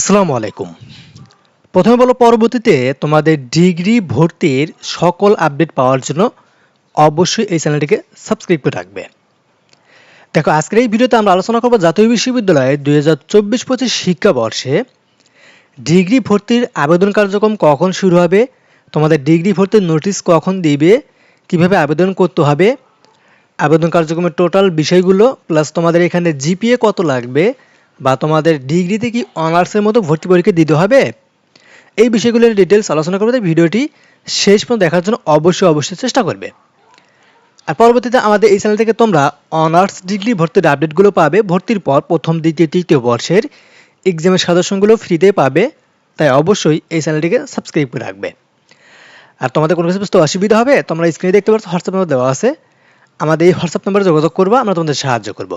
আসসালামু আলাইকুম। প্রথমে বলো, পরবর্তীতে তোমাদের ডিগ্রি ভর্তির সকল আপডেট পাওয়ার জন্য অবশ্যই এই চ্যানেলটিকে সাবস্ক্রাইব করে রাখবে। দেখো, আজকের এই ভিডিওতে আমরা আলোচনা করব জাতীয় বিশ্ববিদ্যালয়ে দুই হাজার চব্বিশ পঁচিশ শিক্ষাবর্ষে ডিগ্রি ভর্তির আবেদন কার্যক্রম কখন শুরু হবে, তোমাদের ডিগ্রি ভর্তির নোটিশ কখন দিবে, কীভাবে আবেদন করতে হবে, আবেদন কার্যক্রমের টোটাল বিষয়গুলো, প্লাস তোমাদের এখানে জিপিএ কত লাগবে বা তোমাদের ডিগ্রিতে কি অনার্সের মতো ভর্তি পরীক্ষা দিতে হবে? এই বিষয়গুলোর ডিটেলস আলোচনা করবে ভিডিওটি শেষ পর্যন্ত দেখার জন্য অবশ্যই অবশ্যই চেষ্টা করবে। আর পরবর্তীতে আমাদের এই চ্যানেল থেকে তোমরা অনার্স ডিগ্রি ভর্তির আপডেটগুলো পাবে। ভর্তির পর প্রথম, দ্বিতীয়, তৃতীয় বর্ষের এক্সামের সাজেশনগুলো ফ্রিতে পাবে। তাই অবশ্যই এই চ্যানেলটিকে সাবস্ক্রাইব করে রাখবে। আর তোমাদের কোনো কিছু বুঝতে অসুবিধা হবে, তোমরা স্ক্রিনে দেখতে পাচ্ছ হোয়াটসঅ্যাপ নাম্বার দেওয়া আছে। আমাদের এই হোয়াটসঅ্যাপ নাম্বারে যোগাযোগ করব, আমরা তোমাদের সাহায্য করব।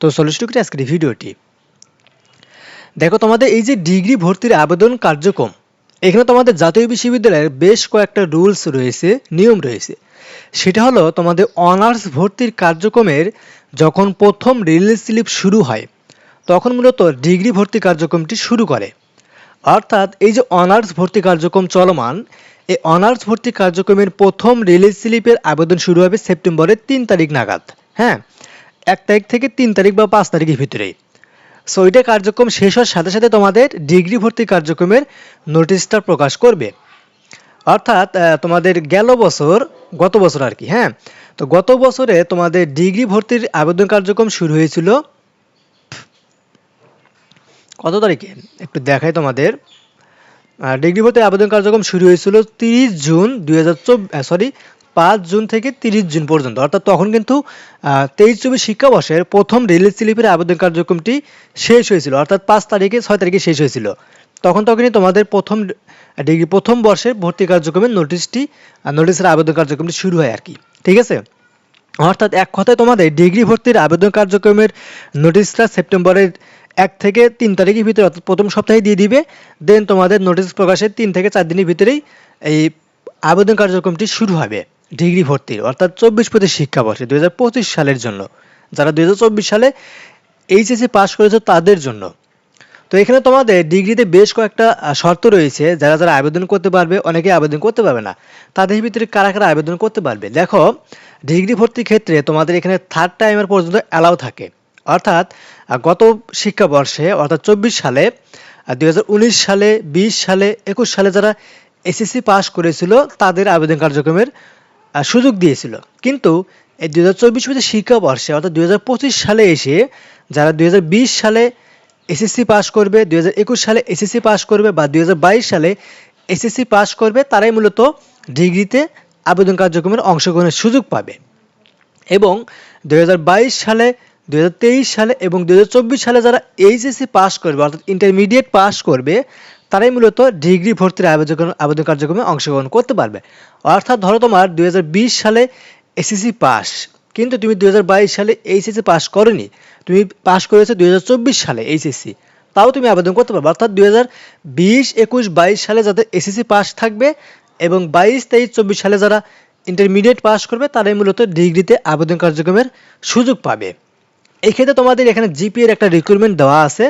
তো টুকুটি আজকের ভিডিওটি। দেখো, তোমাদের এই যে ডিগ্রি ভর্তির আবেদন কার্যক্রম, এখানে তোমাদের জাতীয় বিশ্ববিদ্যালয়ের বেশ কয়েকটা রুলস রয়েছে, নিয়ম রয়েছে। সেটা হলো তোমাদের অনার্স ভর্তির কার্যক্রমের যখন প্রথম রিলিজ স্লিপ শুরু হয়, তখন মূলত ডিগ্রি ভর্তি কার্যক্রমটি শুরু করে। অর্থাৎ এই যে অনার্স ভর্তি কার্যক্রম চলমান, এই অনার্স ভর্তি কার্যক্রমের প্রথম রিলিজ স্লিপের আবেদন শুরু হবে সেপ্টেম্বরের তিন তারিখ নাগাদ হ্যাঁ? এক তারিখ থেকে তিন তারিখ বা পাঁচ তারিখের ভিতরেই। সো ওইটা কার্যক্রম শেষ হওয়ার সাথে সাথে তোমাদের ডিগ্রি ভর্তি কার্যক্রমের নোটিশটা প্রকাশ করবে। অর্থাৎ তোমাদের গেল বছর, গত বছর আর কি হ্যাঁ? তো গত বছরে তোমাদের ডিগ্রি ভর্তির আবেদন কার্যক্রম শুরু হয়েছিল কত তারিখে? একটু দেখাই তোমাদের। ডিগ্রি ভর্তির আবেদন কার্যক্রম শুরু হয়েছিল তিরিশ জুন দুই হাজার সরি পাঁচ জুন থেকে তিরিশ জুন পর্যন্ত। অর্থাৎ তখন কিন্তু তেইশ চব্বিশ শিক্ষাবর্ষের প্রথম রিলিজ স্লিপের আবেদন কার্যক্রমটি শেষ হয়েছিল। অর্থাৎ পাঁচ তারিখে, ছয় তারিখে শেষ হয়েছিল। তখন তখনই তোমাদের প্রথম ডিগ্রি, প্রথম বর্ষের ভর্তি কার্যক্রমের নোটিশটি নোটিশের আবেদন কার্যক্রমটি শুরু হয় আর কি। ঠিক আছে? অর্থাৎ এক কথায় তোমাদের, ডিগ্রি ভর্তির আবেদন কার্যক্রমের নোটিশটা সেপ্টেম্বরের এক থেকে তিন তারিখের ভিতরে, অর্থাৎ প্রথম সপ্তাহে দিয়ে দিবে। দেন তোমাদের নোটিশ প্রকাশের তিন থেকে চার দিনের ভিতরেই এই আবেদন কার্যক্রমটি শুরু হবে। ডিগ্রি ভর্তির, অর্থাৎ চব্বিশ পঁচিশ শিক্ষাবর্ষে দু হাজার পঁচিশ সালের জন্য। যারা দু হাজার চব্বিশ সালে এইচএসসি পাশ করেছে তাদের জন্য। তো এখানে তোমাদের ডিগ্রিতে বেশ কয়েকটা শর্ত রয়েছে। যারা যারা আবেদন করতে পারবে, অনেকে আবেদন করতে পারবে না। তাদের ভিতরে কারা কারা আবেদন করতে পারবে? দেখো, ডিগ্রি ভর্তির ক্ষেত্রে তোমাদের এখানে থার্ড টাইমের পর্যন্ত অ্যালাউ থাকে। অর্থাৎ গত শিক্ষাবর্ষে, অর্থাৎ চব্বিশ সালে দুই হাজার উনিশ সালে, বিশ সালে, একুশ সালে যারা এসএসসি পাস করেছিল, তাদের আবেদন কার্যক্রমের সুযোগ দিয়েছিল। কিন্তু এই দুই হাজার চব্বিশ শিক্ষাবর্ষে, অর্থাৎ দুই হাজার পঁচিশ সালে এসে যারা দুই হাজার বিশ সালে এসএসসি পাস করবে, দুই হাজার একুশ সালে এসএসসি পাস করবে বা দুই হাজার বাইশ সালে এসএসসি পাস করবে, তারাই মূলত ডিগ্রিতে আবেদন কার্যক্রমের অংশগ্রহণের সুযোগ পাবে। এবং দু হাজার বাইশ সালে দু হাজার তেইশ সালে এবং দু হাজার চব্বিশ সালে যারা এইচএসসি পাস করবে, অর্থাৎ ইন্টারমিডিয়েট পাস করবে তারাই মূলত ডিগ্রি ভর্তির আবেদন আবেদন কার্যক্রমে অংশগ্রহণ করতে পারবে। অর্থাৎ ধরো তোমার দুই হাজার বিশ সালে এসএসসি পাস, কিন্তু তুমি দুই হাজার বাইশ সালে এইচএসসি পাস করনি। তুমি পাস করেছ দুই হাজার চব্বিশ সালে এইচএসসি, তাও তুমি আবেদন করতে পারবে। অর্থাৎ দুই হাজার সালে যাদের এসএসসি পাস থাকবে এবং বাইশ, তেইশ, চব্বিশ সালে যারা ইন্টারমিডিয়েট পাস করবে, তারাই মূলত ডিগ্রিতে আবেদন কার্যক্রমের সুযোগ পাবে। এই ক্ষেত্রে তোমাদের এখানে জিপি এর একটা রিক্রুটমেন্ট দেওয়া আছে।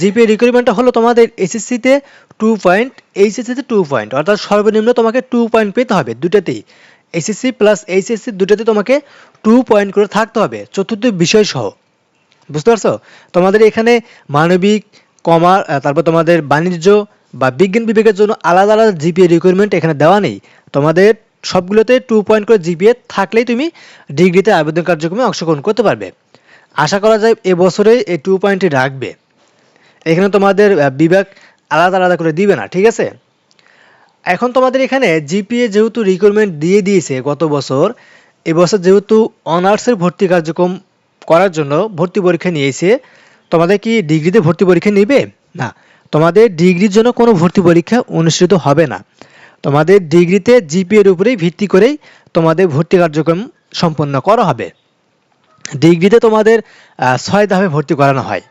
জিপি এর রিক্রুটমেন্টটা হলো তোমাদের এসএসসিতে টু পয়েন্ট এইচএসসিতে টু পয়েন্ট অর্থাৎ সর্বনিম্ন তোমাকে টু পয়েন্ট পেতে হবে দুটাতেই। এসএসসি প্লাস এইচএসসি দুটাতে তোমাকে টু পয়েন্ট করে থাকতে হবে। চতুর্থ বিষয় সহ। বুঝতে পারছ? তোমাদের এখানে মানবিক, কমার তারপর তোমাদের বাণিজ্য বা বিজ্ঞান বিভাগের জন্য আলাদা আলাদা জিপিএ রিকোয়ারমেন্ট এখানে দেওয়া নেই। তোমাদের সবগুলোতে টু পয়েন্ট করে জিপিএ থাকলেই তুমি ডিগ্রিতে আবেদন কার্যক্রমে অংশগ্রহণ করতে পারবে। আশা করা যায় এবছরে এই টু পয়েন্টটি রাখবে। এখানে তোমাদের বিভাগ আলাদা আলাদা করে দিবে না, ঠিক আছে? এখন তোমাদের এখানে জিপিএ যেহেতু রিক্রুটমেন্ট দিয়ে দিয়েছে গত বছর এবছর যেহেতু অনার্সের ভর্তি কার্যক্রম করার জন্য ভর্তি পরীক্ষা নিয়েছে, তোমাদের কি ডিগ্রিতে ভর্তি পরীক্ষা নিবে? না, তোমাদের ডিগ্রির জন্য কোনো ভর্তি পরীক্ষা অনুষ্ঠিত হবে না। তোমাদের ডিগ্রিতে জিপিএর উপরেই ভিত্তি করেই তোমাদের ভর্তি কার্যক্রম সম্পন্ন করা হবে। ডিগ্রিতে তোমাদের ছয় ধাপে ভর্তি করানো হয়।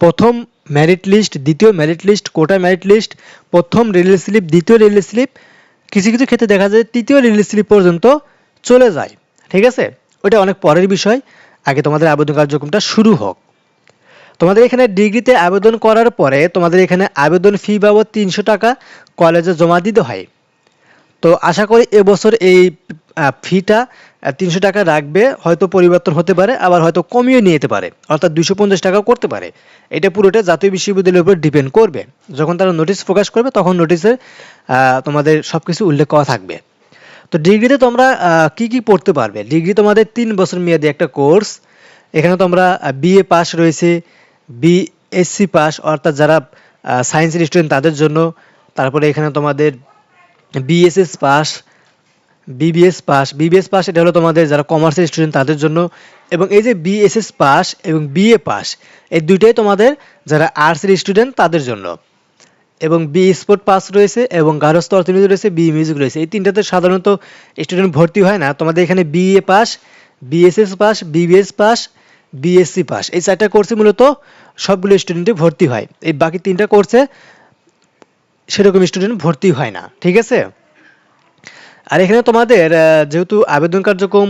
প্রথম মেরিট লিস্ট দ্বিতীয় merit list quota merit list প্রথম রিলিজ স্লিপ দ্বিতীয় রিলিজ স্লিপ কিছু কিছু ক্ষেত্রে দেখা যায় তৃতীয় রিলিজ স্লিপ পর্যন্ত চলে যায়। ঠিক আছে? ওটা অনেক পরের বিষয়। আগে তোমাদের আবেদন কার্যক্রমটা শুরু হোক। তোমাদের এখানে ডিগ্রিতে আবেদন করার পরে তোমাদের এখানে আবেদন ফি বাবদ তিনশো টাকা কলেজে জমা দিতে হয়। তো আশা করি এবছর এই ফিটা তিনশো টাকা রাখবে, হয়তো পরিবর্তন হতে পারে, আবার হয়তো কমিয়ে নিয়ে যেতে পারে। অর্থাৎ দুশো পঞ্চাশ টাকাও করতে পারে। এটা পুরোটা জাতীয় বিশ্ববিদ্যালয়ের উপর ডিপেন্ড করবে। যখন তারা নোটিশ প্রকাশ করবে, তখন নোটিশের তোমাদের সব কিছু উল্লেখ করা থাকবে। তো ডিগ্রিতে তোমরা কি কি পড়তে পারবে? ডিগ্রি তোমাদের তিন বছর মেয়াদি একটা কোর্স এখানে তোমরা বিএ পাস রয়েছে বিএসসি পাস অর্থাৎ যারা সায়েন্সের স্টুডেন্ট তাদের জন্য। তারপরে এখানে তোমাদের BSS pass BBS pass BBS pass এটা হলো তোমাদের যারা কমার্সের স্টুডেন্ট তাদের জন্য। এবং এই যে বিএসএস পাস এবং বিএ পাস এই দুইটাই তোমাদের যারা আর্টসের স্টুডেন্ট তাদের জন্য। এবং বি স্পোর্ট পাস রয়েছে এবং গার্হস্থ্য অর্থনীতি রয়েছে বি মিউজিক রয়েছে। এই তিনটাতে সাধারণত স্টুডেন্ট ভর্তি হয় না। তোমাদের এখানে BA pass BSS pass BBS pass BSc pass এই চারটা কোর্সে মূলত সবগুলো স্টুডেন্টই ভর্তি হয়। এই বাকি তিনটা কোর্সে সেরকম স্টুডেন্ট ভর্তি হয় না, ঠিক আছে? আর এখানে তোমাদের যেহেতু আবেদন কার্যক্রম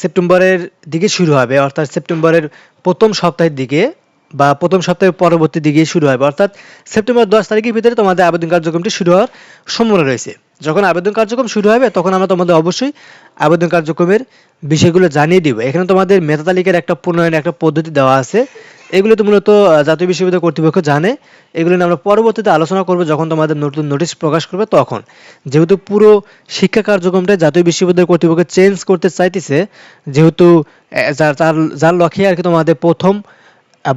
সেপ্টেম্বরের দিকে শুরু হবে, অর্থাৎ সেপ্টেম্বরের প্রথম সপ্তাহের দিকে বা প্রথম সপ্তাহের পরবর্তী দিকে শুরু হবে। অর্থাৎ সেপ্টেম্বর দশ তারিখের ভিতরে তোমাদের আবেদন কার্যক্রমটি শুরু হওয়ার সম্ভাবনা রয়েছে। যখন আবেদন কার্যক্রম শুরু হবে, তখন আমরা তোমাদের অবশ্যই আবেদন কার্যক্রমের বিষয়গুলো জানিয়ে দিব। এখানে তোমাদের মেধা তালিকার একটা প্রণয়নের একটা পদ্ধতি দেওয়া আছে। এগুলো তো মূলত জাতীয় বিশ্ববিদ্যালয় কর্তৃপক্ষ জানে। এগুলো নিয়ে আমরা পরবর্তীতে আলোচনা করব যখন তোমাদের নতুন নোটিশ প্রকাশ করবে তখন। যেহেতু পুরো শিক্ষা কার্যক্রমটা জাতীয় বিশ্ববিদ্যালয় কর্তৃপক্ষ চেঞ্জ করতে চাইতেছে, যেহেতু যার যার লক্ষ্যে আর কি তোমাদের প্রথম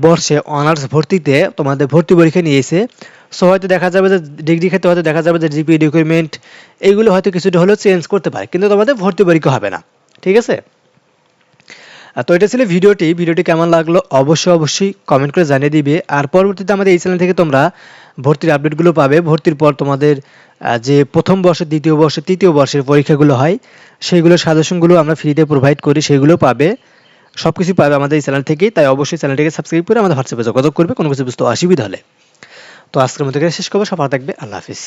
বর্ষে অনার্স ভর্তিতে তোমাদের ভর্তি পরীক্ষা নিয়েছে। সো হয়তো দেখা যাবে যে ডিগ্রি ক্ষেত্রে হয়তো দেখা যাবে যে জিপি ডকুমেন্ট এইগুলো হয়তো কিছুটা হলেও চেঞ্জ করতে পারে, কিন্তু তোমাদের ভর্তি পরীক্ষা হবে না। ঠিক আছে? তো এটা ছিল ভিডিওটি। ভিডিওটি কেমন লাগল অবশ্যই অবশ্যই কমেন্ট করে জানিয়ে দিবে। আর পরবর্তীতে আমাদের এই চ্যানেল থেকে তোমরা ভর্তির আপডেটগুলো পাবে। ভর্তির পর তোমাদের যে প্রথম বর্ষ, দ্বিতীয় বর্ষ, তৃতীয় বর্ষের পরীক্ষাগুলো হয় সেইগুলোর সাজেশনগুলো আমরা ফ্রিতে প্রোভাইড করি, সেগুলো পাবে। সব কিছু পাবে আমাদের এই চ্যানেল থেকেই, তাই অবশ্যই চ্যানেলটিকে সাবস্ক্রাইব করে আমাদের হোয়াটসঅ্যাপে যোগাযোগ করবে, কোনো কিছু বুঝতে অসুবিধা হলে। তো আজকের মধ্যে শেষ করব সবার থাকবে, আল্লাহ হাফিজ।